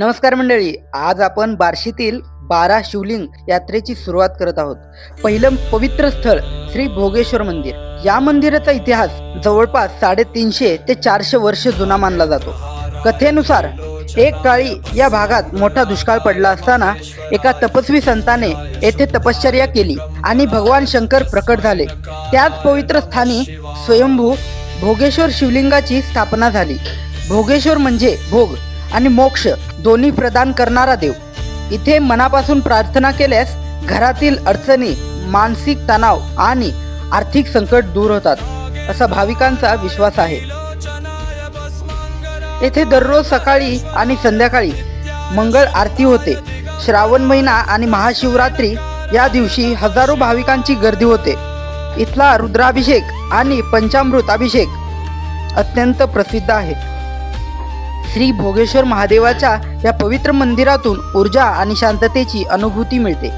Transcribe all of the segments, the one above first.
नमस्कार मंडळी आज आपण बार्शीतील बारा शिवलिंग यात्रेची सुरुवात करत आहोत. पहिलं पवित्र स्थळ श्री भोगेश्वर मंदिर. या मंदिराचा इतिहास जवळपास साडेतीनशे ते चारशे वर्ष जुना मानला जातो. कथेनुसार एक काळी या भागात मोठा दुष्काळ पडला असताना एका तपस्वी संताने येथे तपश्चर्या केली आणि भगवान शंकर प्रकट झाले. त्याच पवित्र स्थानी स्वयंभू भोगेश्वर शिवलिंगाची स्थापना झाली. भोगेश्वर म्हणजे भोग. आणि मोक्ष दोन्ही प्रदान करणारा देव. इथे मनापासून प्रार्थना केल्यास घरातील अडचणी मानसिक तणाव आणि आर्थिक संकट दूर होतात असा भाविकांचा विश्वास आहे. येथे दररोज सकाळी आणि संध्याकाळी मंगळ आरती होते. श्रावण महिना आणि महाशिवरात्री या दिवशी हजारो भाविकांची गर्दी होते. इथला रुद्राभिषेक आणि पंचामृत अभिषेक अत्यंत प्रसिद्ध आहे. श्री भोगेश्वर महादेवाच्या या पवित्र मंदिरातून ऊर्जा आणि शांततेची अनुभूती मिळते.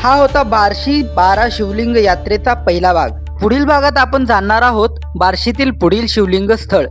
हा होता बार्शी बारा शिवलिंग यात्रेचा पहिला भाग. पुढील भागात आपण जाणणार आहोत बार्शीतील पुढील शिवलिंग स्थळ.